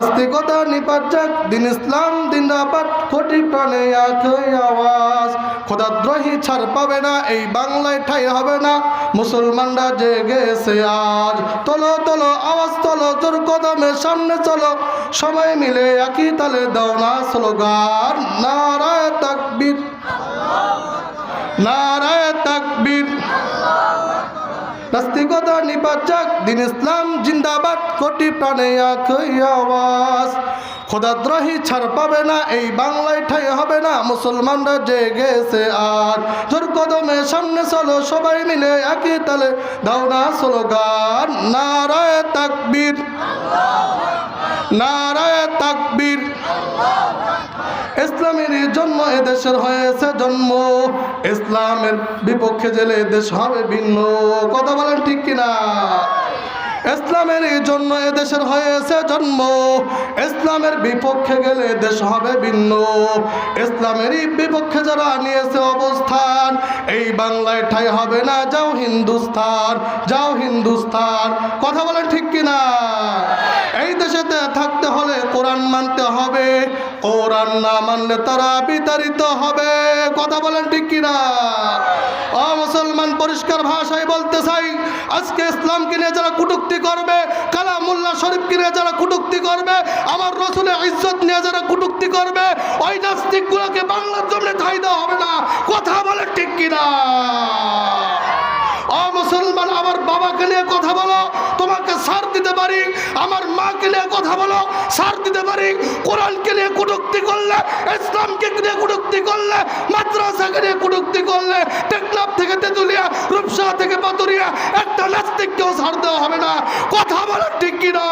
নাস্তিকতা দিন ইসলাম কোটি প্রাণে আওয়াজ। খোদাদ্রোহী ছাড় পাবে না, এই বাংলায় ঠাই হবে না, মুসলমানরা জেগেছে আজ। তোলো তোলো, আওয়াজ, তোলো, জোর কদমে সামনে চলো। সবাই মিলে একই তালে দাও না স্লোগান, নারায় নিপাত যাক দিন ইসলাম জিন্দাবাদ, কোটি প্রাণে আওয়াজ। খোদাদ্রোহী ছাড় পাবে না, এই বাংলায় ঠাই হবে না, মুসলমানরা জেগেছে আর। জোর কদমে সামনে চলো, সবাই মিলে একই তালে, দাও না স্লোগান, নারায় তাকবীর। নারায় তাকবীর। ইসলামের জন্ম এদেশের হয়েছে জন্ম। ইসলামের বিপক্ষে জেলে দেশ হবে ভিন্ন। কথা বলেন ঠিক কিনা? ইসলামের জন্য এদেশের হয়েছে জন্ম। ইসলামের বিপক্ষে গেলে দেশ হবে ভিন্ন। ইসলামেরই বিপক্ষে যারা নিয়েছে অবস্থান, এই বাংলায় ঠাই হবে না, যাও হিন্দুস্তান যাও হিন্দুস্তান। কথা বলেন ঠিক কিনা? এই দেশেতে থাকতে হলে কোরআন মানতে হবে। কোরআন না মানলে তারা বিতাড়িত হবে। কথা বলেন ঠিক কিনা? অ মুসলমান পরিষ্কার ভাষায় বলতে চাই, আজকে ইসলামকে নিয়ে যারা কুটুক্তি করবে, কালামুল্লাহ শরীফকে নিয়ে যারা কুটুক্তি করবে, আমার রসুলের ইজ্জত নিয়ে যারা কুটুক্তি করবে, ওই নাস্তিকগুলোকে বাংলার জন্য ঠাই দেওয়া হবে না। কথা বলে ঠিক কিনা ও মুসলমান আমার বাবাকে নিয়ে কথা বলো, তোমাকে সার দিতে পারি, আমার মাকে নিয়ে কথা বলো, সার দিতে পারি, কোরআনকে নিয়ে কুটুক্তি করলে, ইসলামকে নিয়ে কুটুক্তি করলে, মাদ্রাসাকে নিয়ে কুটুক্তি করলে, টেকনাফ থেকে তেতুলিয়া, রূপসা থেকে পাতুরিয়া একটা নাস্তিককেও সার দেওয়া হবে না। কথা বলো ঠিক কিনা?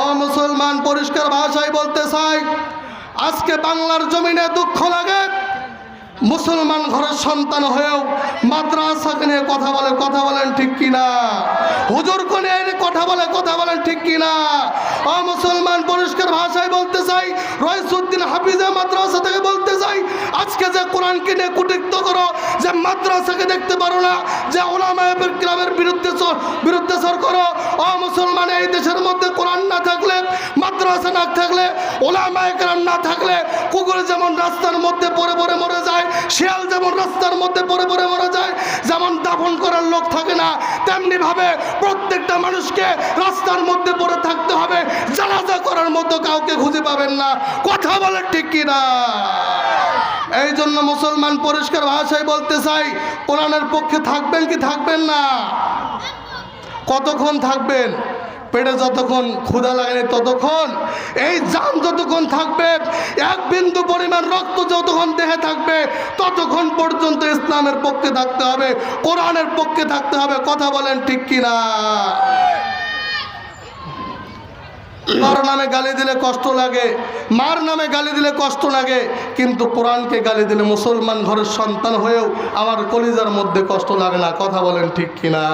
ও মুসলমান পরিষ্কার ভাষায় বলতে চাই, আজকে বাংলার জমিনে দুঃখ লাগে। মুসলমান ঘরের সন্তান হয়েও মাদ্রাসাকে নিয়ে কথা বলে, কথা বলেন ঠিক কিনা? হুজুর কোনে এনে কথা বলে, কথা বলেন ঠিক কিনা? ও মুসলমান, পরিষ্কার ভাষায় বলতে চাই রয়সুদ্দিন হাফিজা মাদ্রাসা থেকে বলতে চাই, আজকে যে কোরআনকে নিয়ে কুটিক্ত করো, যে মাদ্রাসাকে দেখতে পারো না, যে ওলামায়ের ক্লাবের বিরুদ্ধে বিরুদ্ধে সর করো, ও মুসলমান, এই দেশের মধ্যে কোরআন না থাকলে মাদ্রাসা না থাকলে ওলামায়ে কেরাম না থাকলে, কুকুর যেমন রাস্তার মধ্যে পড়ে পড়ে মরে যায়, শিয়াল যেমন রাস্তার মধ্যে পড়ে পড়ে মরে যায়, যেমন দাফন করার লোক থাকে না তেমনি ভাবে প্রত্যেকটা মানুষকে রাস্তার মধ্যে পড়ে থাকতে হবে, জানাজা করার মতো কাউকে খুঁজে পাবেন না। কথা বলে ঠিক কিনা? এই জন্য মুসলমান পরিষ্কার ভাষায় বলতে চাই, কোরআনের পক্ষে থাকবেন কি থাকবেন না? কতক্ষণ থাকবেন? পেটে যতক্ষণ ক্ষুধা লাগেনি ততক্ষণ, এই জাম যতক্ষণ থাকবে, এক বিন্দু পরিমাণ রক্ত যতক্ষণ দেহে থাকবে, ততক্ষণ পর্যন্ত ইসলামের পক্ষে থাকতে হবে, কোরআনের পক্ষে থাকতে হবে। কথা বলেন ঠিক কিনা? মার নামে গালি দিলে কষ্ট লাগে, মার নামে গালি দিলে কষ্ট লাগে, কিন্তু কোরআনকে গালি দিলে মুসলমান ঘরের সন্তান হয়েও আমার কলিজার মধ্যে কষ্ট লাগে না। কথা বলেন ঠিক কিনা?